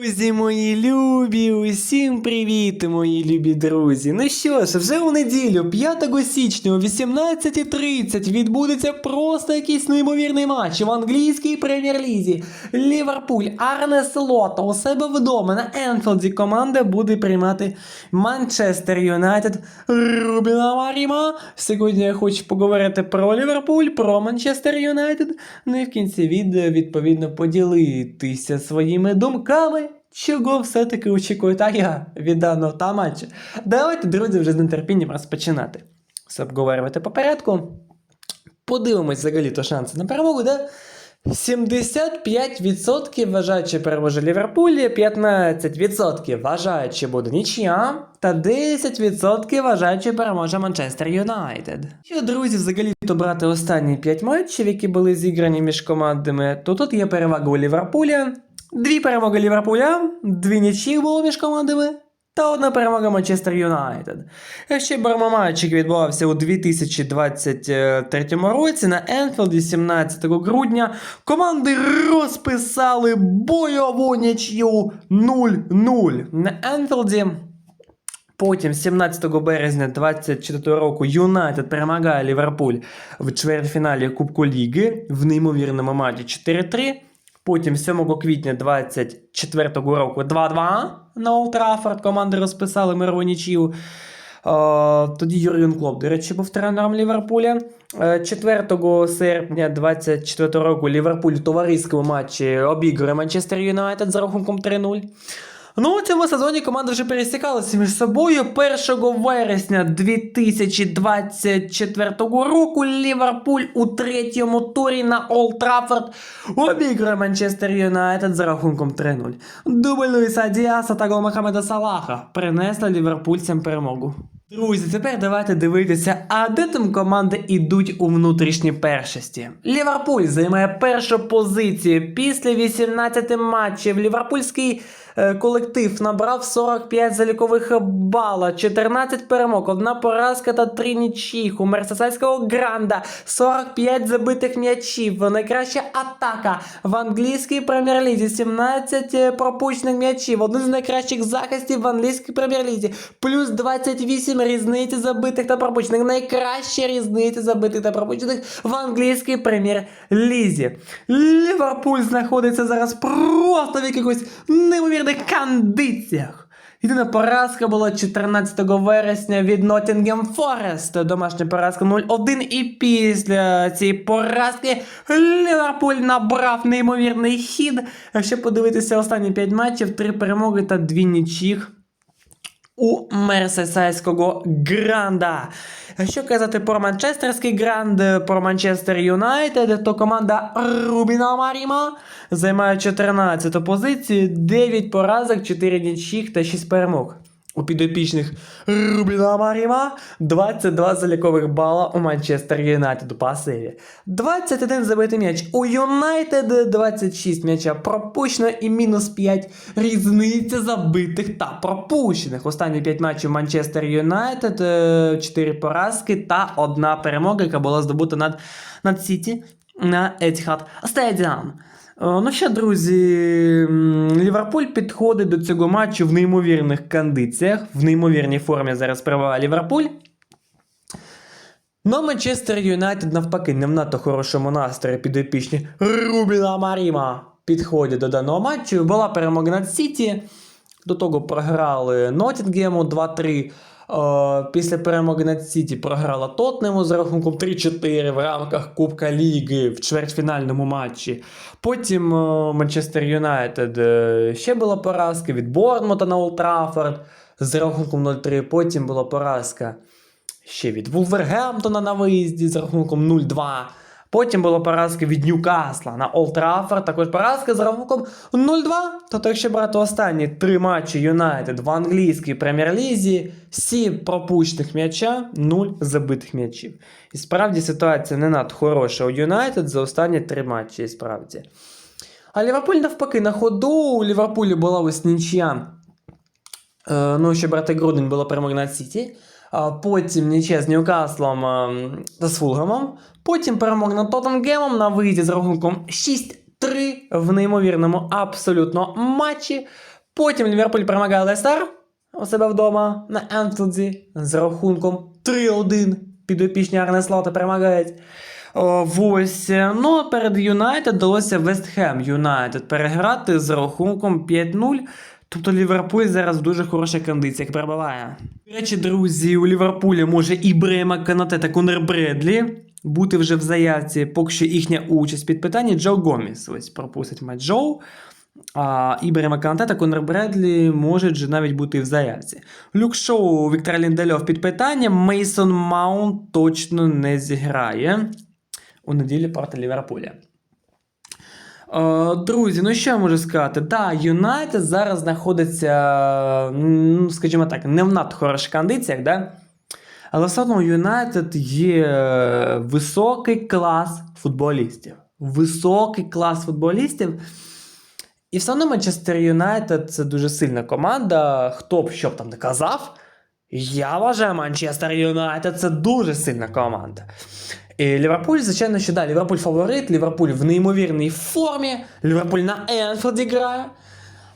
Друзі, мої любі, усім привіт, мої любі друзі. Ну що ж, вже у неділю, 5 січня о 18.30 відбудеться просто якийсь неймовірний матч в англійській прем'єр-лізі. Ліверпуль, Арне Слот у себе вдома на Енфілді команда буде приймати Манчестер Юнайтед Рубіна Маріма. Сьогодні я хочу поговорити про Ліверпуль, про Манчестер Юнайтед. Ну і в кінці відео відповідно поділитися своїми думками. Чого все-таки очікує та я від даного та матчу? Давайте, друзі, вже з нетерпінням розпочинати. Все обговорювати по порядку. Подивимось взагалі то шанси на перемогу, да? 75% вважають, що переможе Ліверпуль, 15% вважають, що буде нічия, та 10% вважають, що переможе Манчестер Юнайтед. Що, друзі, взагалі то брати останні 5 матчів, які були зіграні між командами, то тут є перевага у Ліверпуля, дві перемоги Ліверпуля, дві нічі було між командами. Та одна перемога Манчестер Юнайтед. Ще беремо матч, який відбувався у 2023 році на Енфілді 17 грудня. Команди розписали бойову нічю 0-0 на Енфілді. Потім, 17 березня 24 року, Юнайтед перемагає Ліверпуль в чвертьфіналі Кубку Ліги в неймовірному матчі 4-3. Потім 7 квітня 24 року 2-2 на Олд команди розписали мирову нічию. Е, Тоді Юрген Клоп, до речі, був тренером Ліверпуля. Е, 4 серпня 24 року Ліверпуль у товариському матчі обігрує Манчестер Юнайтед за рахунком 3-0. Ну, у цьому сезоні команди вже пересікалися між собою. 1 вересня 2024 року Ліверпуль у третьому турі на Олд Траффорд обіграє Манчестер Юнайтед за рахунком 3-0. Дубль Луїса Діаса та гол Мохамеда Салаха принесли ліверпульцям перемогу. Друзі, тепер давайте дивитися, а де там команди йдуть у внутрішній першості. Ліверпуль займає першу позицію після 18 матчів. Ліверпульський е, колектив набрав 45 залікових бала, 14 перемог, одна поразка та 3 нічіх. У Мерсесайського Гранда 45 забитих м'ячів. Найкраща атака в англійській прем'єр-лізі. 17 пропущених м'ячів. Один з найкращих захистів в англійській прем'єр-лізі. Плюс 28 різниці забитих та пропущених. Найкраща різниця забитих та пропущених в англійській прем'єр-лізі. Ліверпуль знаходиться зараз просто в якихось неймовірних кондиціях. Єдина поразка була 14 вересня від Nottingham Forest. Домашня поразка 0-1. І після цієї поразки Ліверпуль набрав неймовірний хід. Якщо подивитися останні 5 матчів, 3 перемоги та 2 нічіх у Мерсесайського Гранда. Що казати про Манчестерський Гранд, про Манчестер Юнайтед, то команда Рубіна Маріма займає 14 позицію, 9 поразок, 4 нічих та 6 перемог. У підопічних Рубіна Маріма 22 залікових бала у Манчестер Юнайтед у пасиві. 21 забитий м'яч. У Юнайтед 26 м'яча пропущено і мінус 5 різниця забитих та пропущених. Останні 5 матчів Манчестер Юнайтед, 4 поразки та одна перемога, яка була здобута над, над Сіті на Etihad Stadium. Е, Ну що, друзі, Ліверпуль підходить до цього матчу в неймовірних кондиціях, в неймовірній формі зараз перебуває Ліверпуль. Но Манчестер Юнайтед навпаки не в надто хорошому настрої підопічні Рубіна Маріма підходять до даного матчу. Була перемога над Сіті. До того програли Ноттінгему 2-3. Е, Після перемоги над Сіті програла Тотнему з рахунком 3-4 в рамках Кубка Ліги в чвертьфінальному матчі. Потім е, Манчестер Юнайтед е, ще була поразка від Борнмута на Олд з рахунком 0-3. Потім була поразка ще від Вулвергемптона на виїзді з рахунком 0-2. Потім була поразка від Ньюкасла на Олд Траффорд, також поразка з рахунком 0-2. Тобто, якщо брати останні три матчі Юнайтед в англійській прем'єр-лізі, 7 пропущених м'яча, 0 забитих м'ячів. І справді ситуація не надто хороша у Юнайтед за останні три матчі, і справді. А Ліверпуль навпаки на ходу. У Ліверпулі була ось нічия. Е, ну, ще брати грудень була перемога над Сіті. Потім нічия з Ньюкаслом та з Фулгемом. Потім перемога над Тоттенгемом на виїзді з рахунком 6 3 в неймовірному абсолютно матчі. Потім Ліверпуль перемагає Лестер у себе вдома на Енфілді з рахунком 3-1. Підопічні Арне Слота перемагають. Ось, ну, а перед Юнайтед вдалося Вестхем Юнайтед переграти з рахунком 5-0. Тобто Ліверпуль зараз в дуже хороших кондиціях перебуває. До речі, друзі, у Ліверпуля може і Брема Канате та Конор Бредлі бути вже в заявці, поки що їхня участь під питання. Джо Гоміс ось пропустить матч Джоу. А Ібрема Канате та Конор Бредлі можуть же навіть бути в заявці. Люк Шоу Віктор Ліндельов під питанням. Мейсон Маунт точно не зіграє у неділі проти Ліверпуля. Е, Друзі, ну що я можу сказати? Так, Юнайтед зараз знаходиться, ну, скажімо так, не в надто хороших кондиціях, да? але все одно Юнайтед є е, високий клас футболістів. Високий клас футболістів. І все одно Манчестер Юнайтед це дуже сильна команда. Хто б що б там не казав. Я вважаю, Манчестер Юнайтед це дуже сильна команда. І Ліверпуль, звичайно, що да, Ліверпуль фаворит, Ліверпуль в неймовірній формі, Ліверпуль на Енфілді грає.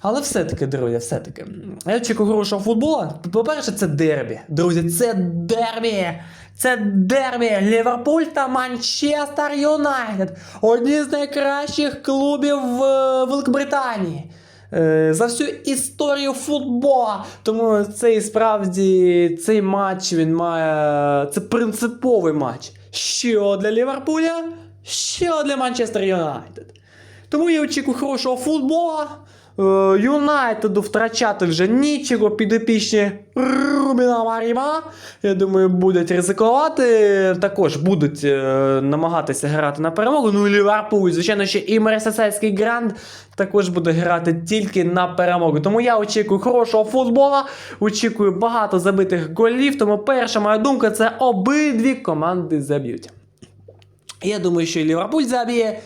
Але все-таки, друзі, все-таки. Я очікую хорошого футбола. По-перше, це дербі. Друзі, це дербі. Це дербі. Ліверпуль та Манчестер Юнайтед. Одні з найкращих клубів в е, Великобританії. Е, За всю історію футбола. Тому цей справді цей матч він має. Це принциповий матч. Що для Ліверпуля, що для Манчестер Юнайтед. Тому я очікую хорошого футбола. Е, Юнайтеду втрачати вже нічого підопічні Рубіна Маріма. Я думаю, будуть ризикувати. Також будуть е, намагатися грати на перемогу. Ну і Ліверпуль, звичайно, ще і Мерсесайський Гранд також буде грати тільки на перемогу. Тому я очікую хорошого футбола, очікую багато забитих голів. Тому перша моя думка це обидві команди заб'ють. Я думаю, що і Ліверпуль заб'є,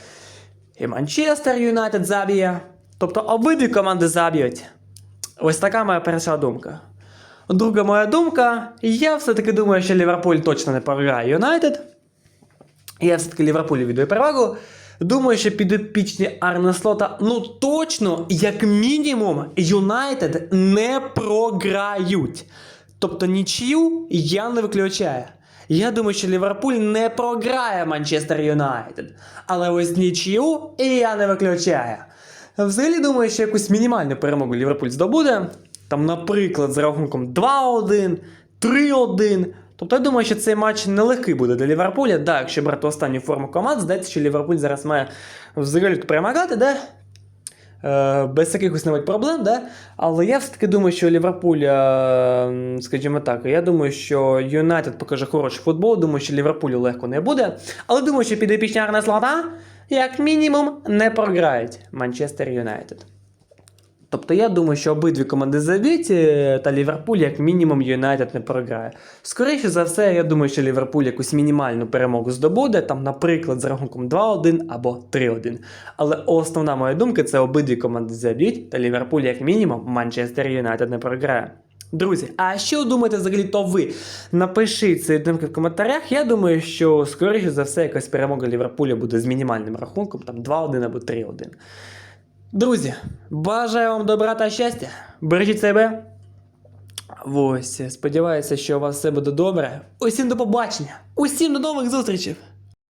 і Манчестер Юнайтед заб'є. Тобто обидві команди заб'ють. Ось така моя перша думка. Друга моя думка, я все-таки думаю, що Ліверпуль точно не програє Юнайтед. Я все-таки Ліверпулю віддаю перевагу. Думаю, що підопічні Арне Слота, ну точно, як мінімум, Юнайтед не програють. Тобто нічию я не виключаю. Я думаю, що Ліверпуль не програє Манчестер Юнайтед. Але ось нічию я не виключаю. Взагалі думаю, що якусь мінімальну перемогу Ліверпуль здобуде. Там, наприклад, з рахунком 2-1, 3-1. Тобто я думаю, що цей матч нелегкий буде для Ліверпуля. Да, якщо брати останню форму команд, здається, що Ліверпуль зараз має взагалі перемагати, да? Е, без якихось навіть проблем, да? але я все-таки думаю, що Ліверпуль, е, скажімо так, я думаю, що Юнайтед покаже хороший футбол, думаю, що Ліверпулю легко не буде. Але думаю, що підопічні Арне Слота, як мінімум, не програють Манчестер Юнайтед. Тобто я думаю, що обидві команди заб'ють, е, та Ліверпуль, як мінімум, Юнайтед не програє. Скоріше за все, я думаю, що Ліверпуль якусь мінімальну перемогу здобуде, там, наприклад, з рахунком 2-1 або 3-1. Але основна моя думка це обидві команди заб'ють, та Ліверпуль, як мінімум, Манчестер Юнайтед не програє. Друзі, а що думаєте взагалі то ви? Напишіть свої думки в коментарях. Я думаю, що скоріше за все якась перемога Ліверпуля буде з мінімальним рахунком, там 2-1 або 3-1. Друзі, бажаю вам добра та щастя. Бережіть себе. Ось, сподіваюся, що у вас все буде добре. Усім до побачення. Усім до нових зустрічей.